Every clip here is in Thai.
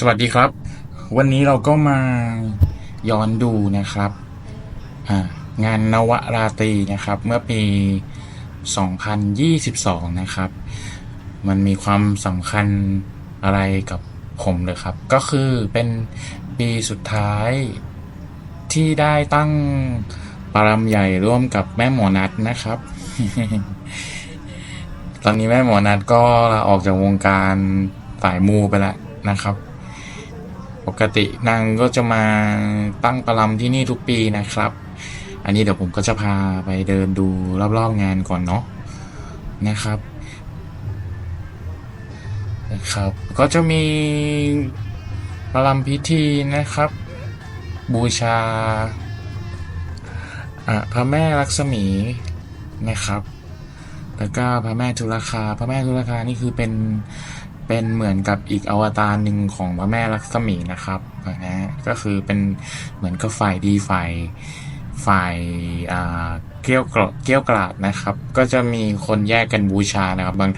สวัสดีครับ วันนี้เราก็มาย้อนดูนะครับงานนวราตรีนะครับ เมื่อปี 2022 นะครับ มันมีความสำคัญอะไรกับผมเลยครับ ก็คือเป็นปีสุดท้ายที่ได้ตั้งปรำใหญ่ร่วมกับแม่หมอนัทนะครับ ตอนนี้แม่หมอนัทก็ลาออกจากวงการสายมูไปแล้วนะครับ ปกตินางก็จะมาตั้งประลำที่นี่ทุกปีนะครับ อันนี้เดี๋ยวผมก็จะพาไปเดินดูรอบๆงานก่อนเนาะนะครับนะครับก็จะมีประลำพิธีนะครับ บูชาพระแม่ลักษมีนะครับแล้วก็พระแม่ทุลคา พระแม่ทุลคานี่คือเป็น เป็นเหมือนกับอีกอวตารหนึ่งของพระแม่ลักษมีนะครับนะฮะก็คือเป็นเหมือนกับฝ่ายดีฝ่ายฝ่ายอ่าเกี้ยวกรเกี้ยวกราดนะครับ ก็จะมีคนแยกกันบูชานะครับ บาง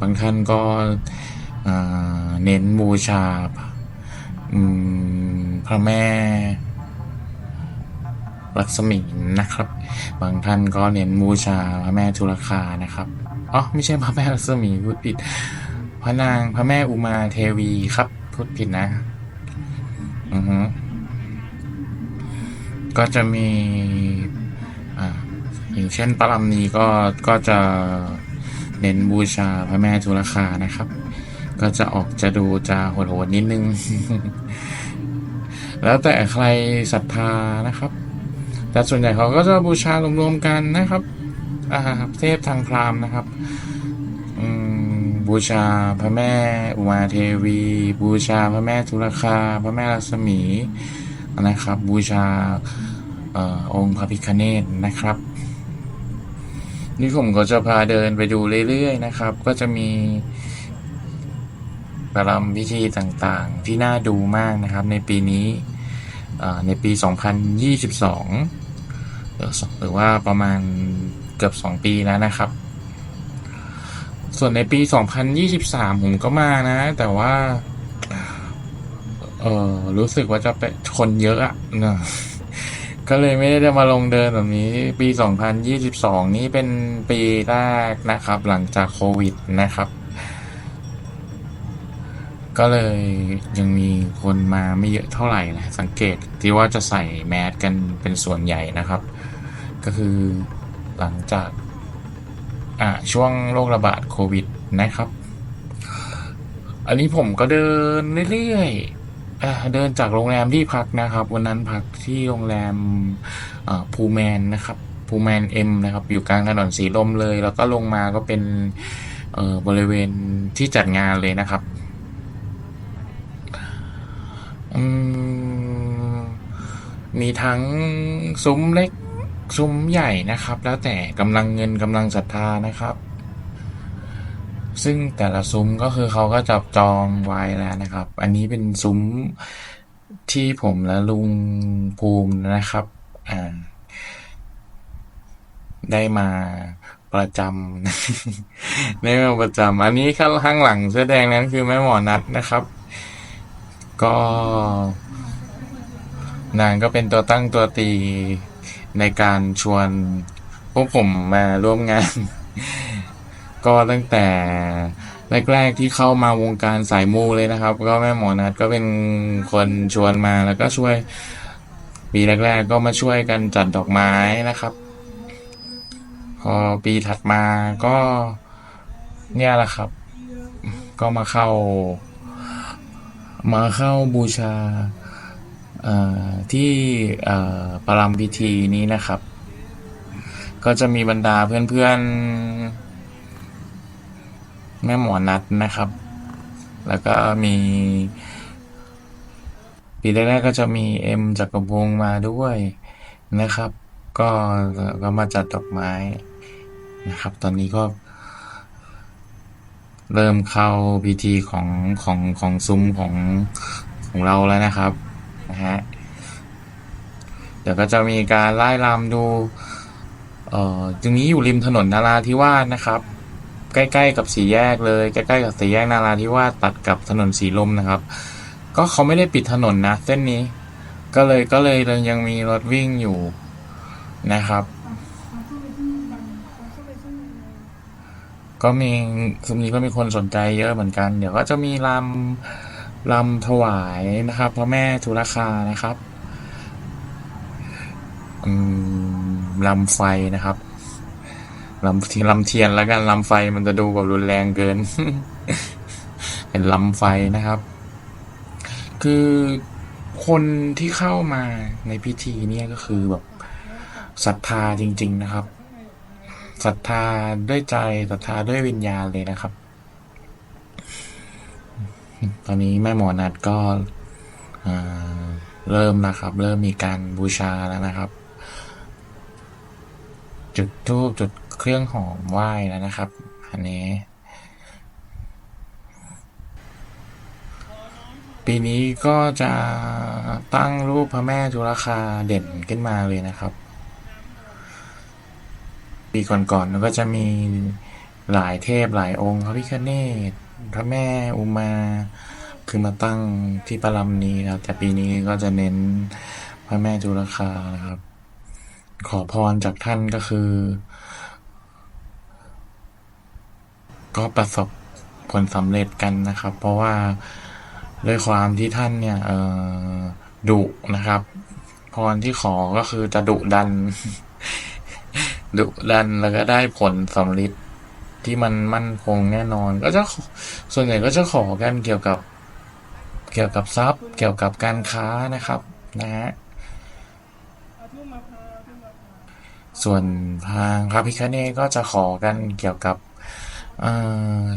บางท่านก็อ่าเน้นบูชาพระแม่ลักษมีนะครับ บางท่านก็เน้นบูชาพระแม่ทุลคานะครับอ๋อไม่ใช่พระแม่ลักษมีพูดผิด พระนางพระแม่อุมาเทวีครับพูดผิดนะ อือฮึก็จะมีอ่าอย่างเช่นปรามณีก็ก็จะเน้นบูชาพระแม่ทุลคานะครับ ก็จะออกจะดูจะโหดๆนิดนึง แล้วแต่ใครศรัทธานะครับ แต่ส่วนใหญ่เขาก็จะบูชารวมๆกันนะครับอ่าเทพทางพราหมณ์นะครับ บูชาพระแม่อุมาเทวี บูชาพระแม่ทุลคา พระแม่ลักษมีนะครับ บูชาอองค์พระพิฆเนศนะครับ นี่ผมก็จะพาเดินไปดูเรื่อยๆนะครับ ก็จะมีประลำพิธีต่างๆ ที่น่าดูมากนะครับ ในปีนี้ในปี 2022หรือหรือว่าประมาณเกือบ 2 ปีแล้วนะครับ ส่วนในปี 2023 ผมก็มานะ แต่ว่า เออรู้สึกว่าจะเป็นคนเยอะอะนะก็เลยไม่ได้มาลงเดินแบบนี้ ปี 2022 นี้เป็นปีแรกนะครับ หลังจากโควิดนะครับ ก็เลยยังมีคนมาไม่เยอะเท่าไหร่นะ สังเกตที่ว่าจะใส่แมสกันเป็นส่วนใหญ่นะครับ ก็คือหลังจาก ช่วงโรคระบาดโควิดนะครับ อันนี้ผมก็เดินเรื่อยๆอ่าเดินจากโรงแรมที่พักนะครับ วันนั้นพักที่โรงแรมอ่าภูแมนนะครับภูแมนเอ็มนะครับ อยู่กลางถนนสีลมเลย แล้วก็ลงมาก็เป็นบริเวณที่จัดงานเลยนะครับมมีทั้งซุ้มเล็ก ซุ้มใหญ่นะครับ แล้วแต่กำลังเงินกำลังศรัทธานะครับ ซึ่งแต่ละซุ้มก็คือเขาก็จับจองไว้แล้วนะครับ อันนี้เป็นซุ้มที่ผมและลุงภูมินะครับอ่าได้มาประจำได้มาประจำอันนี้ข้างข้างหลังเสื้อแดงนั้นคือแม่หมอนัดนะครับ ก็นางก็เป็นตัวตั้งตัวตี ในการชวนพวกผมมาร่วมงาน ก็ตั้งแต่แรกๆที่เข้ามาวงการสายมูเลยนะครับ ก็แม่หมอนัดก็เป็นคนชวนมาแล้วก็ช่วยปีแรก ๆ ก็มาช่วยกันจัดดอกไม้นะครับ พอปีถัดมาก็เนี่ยแหละครับ ก็มาเข้า มาเข้าบูชา อ่อที่อ่อประลำพิธีนี้นะครับ ก็จะมีบรรดาเพื่อนๆ แม่หมอนัดนะครับ แล้วก็มีปีแรกๆก็จะมีเอ็มจักรพงศ์มาด้วยนะครับ ก็ก็มาจัดดอกไม้นะครับ ตอนนี้ก็ เริ่มเข้าพิธีของของของซุ้มของของเราแล้วนะครับ นะฮะ เดี๋ยวก็จะมีการไล่ลำดูเอ่อตรงนี้อยู่ริมถนนนาราธิวาสนะครับ ใกล้ๆกับสี่แยกเลยใกล้ๆกับสี่แยกนาราธิวาสตัดกับถนนสีลมนะครับ ก็เขาไม่ได้ปิดถนนนะ เส้นนี้ ก็เลยก็เลยยังมีรถวิ่งอยู่นะครับ ก็มีคืนนี้ก็มีคนสนใจเยอะเหมือนกัน เดี๋ยวก็จะมีลำ ลำถวายนะครับพระแม่ทุรคานะครับลำไฟนะครับลำทีลำเทียนแล้วกันลำไฟมันจะดูแบบรุนแรงเกิน เป็นลำไฟนะครับ คือคนที่เข้ามาในพิธีเนี่ยก็คือแบบศรัทธาจริง ๆ นะครับศรัทธาด้วยใจศรัทธาด้วยวิญญาณเลยนะครับ ตอนนี้แม่หมอนัดก็เริ่มนะครับ เริ่มมีการบูชาแล้วนะครับ จุดธูปจุดเครื่องหอมไหว้แล้วนะครับ อันนี้ ปีนี้ก็จะตั้งรูปพระแม่จุลคาเด่นขึ้นมาเลยนะครับ ปีก่อนๆก็จะมี หลายเทพหลายองค์พระพิฆเนศพระแม่อุมา คือมาตั้งที่ประลำนี้ครับ แต่ปีนี้ก็จะเน้นพระแม่จุลคานะครับ ขอพรจากท่านก็คือ ก็ประสบผลสำเร็จกันนะครับ เพราะว่าด้วยความที่ท่านเนี่ยดุนะครับ พรที่ขอก็คือจะดุดัน ดุดันแล้วก็ได้ผลสำลิด ที่มันมั่นคงแน่นอน ก็จะส่วนใหญ่ก็จะขอกันเกี่ยวกับเกี่ยวกับทรัพย์ เกี่ยวกับการค้านะครับนะฮะส่วนทางพระพิคเนตก็จะขอกันเกี่ยวกับ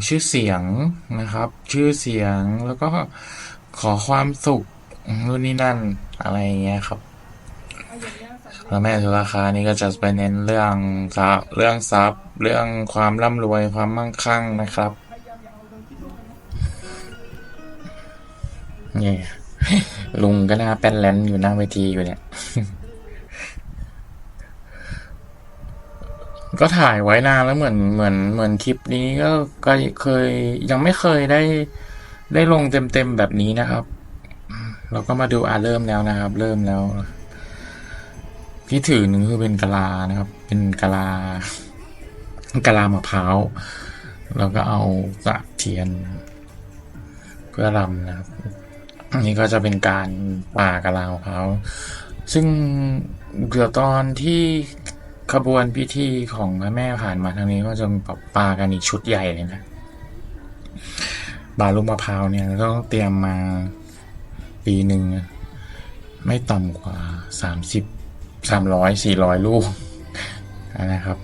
ชื่อเสียงนะครับ ชื่อเสียงแล้วก็ขอความสุขรุ่นนี้นั่นอะไรอย่างเงี้ยครับ พระแม่ทุราคานี่ก็จะไปเน้นเรื่องทรัพย์เรื่องทรัพย์ เรื่องความร่ำรวยความมั่งคั่งนะครับ นี่ ลุงก็น่าแป้นแลนอยู่หน้าเวทีอยู่เนี่ย ก็ถ่ายไว้นานแล้วเหมือนเหมือนเหมือนคลิปนี้ก็ก็เคยยังไม่เคยได้ ได้ลงเต็มเต็มๆแบบนี้นะครับ เราก็มาดูอ่าเริ่มแล้วนะครับ เริ่มแล้ว ที่ถือหนึ่งคือเป็นกะลานะครับ เป็นกะลากะลามะพร้าวแล้วก็เอากระเทียน เพื่อรำนะครับนนี้ก็จะเป็นการป่ากะลามะพร้าวซึ่งเดี๋ยวตอนที่ขบวนพิธีของพระแม่ผ่านมาทางนี้ก็จะมีแบบปากันอีกชุดใหญ่เลยนะบาลูกมะพร้าวเนี่ยต้องเตรียมมาปีหนึ่ง ไม่ต่ำกว่าสามสิบ สามร้อยสี่ร้อยลูกนะครับ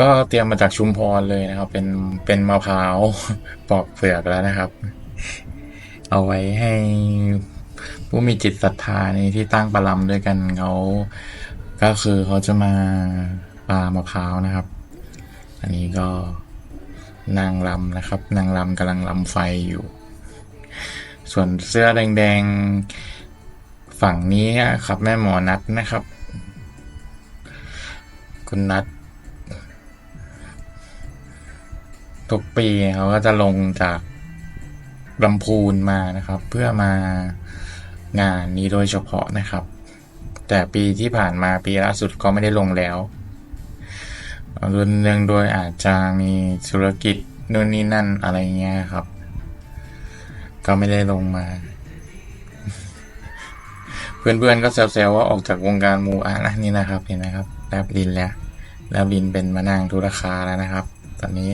ก็เตรียมมาจากชุมพรเลยนะครับ เป็นเป็นมะพร้าวปอกเปลือกแล้วนะครับ เอาไว้ให้ผู้มีจิตศรัทธาในที่ตั้งประลำด้วยกันเขาก็คือเขาจะมาปามะพร้าวนะครับ อันนี้ก็นางลำนะครับ นางลำกำลังลำไฟอยู่ ส่วนเสื้อแดงๆ ฝั่งนี้ครับแม่หมอนัดนะครับ คุณนัดทุกปีเขาก็จะลงจากลำพูนมานะครับ เพื่อมางานนี้โดยเฉพาะนะครับ แต่ปีที่ผ่านมาปีล่าสุดก็ไม่ได้ลงแล้วรุนเรื่องโดยอาจจะมีธุรกิจนู่นนี่นั่นอะไรเงี้ยครับ ก็ไม่ได้ลงมา เพื่อนๆก็แซวๆว่าออกจากวงการมูอานะนี่นะครับเห็นไหมครับแลบลินแล้วแลบลินเป็นมานางธุรคาแล้วนะครับ ตอนนี้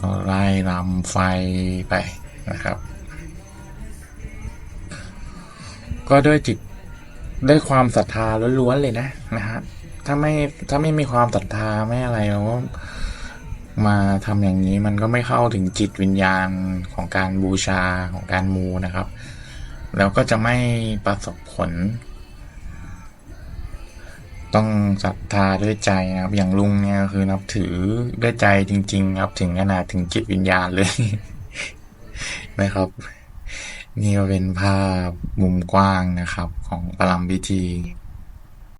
ก็ไล่ลำไฟไปนะครับ ก็ด้วยจิตด้วยความศรัทธาล้วนๆเลยนะนะฮะถ้าไม่ถ้าไม่มีความศรัทธาไม่อะไรเราก็ มาทำอย่างนี้มันก็ไม่เข้าถึงจิตวิญญาณของการบูชาของการมูนะครับ แล้วก็จะไม่ประสบผล ต้องศรัทธาด้วยใจนะครับ อย่างลุงเนี่ยคือนับถือด้วยใจจริง ๆ ครับ ถึงขนาดถึงจิตวิญญาณเลยนะครับ นี่ก็เป็นภาพมุมกว้างนะครับ ของประลำพิธี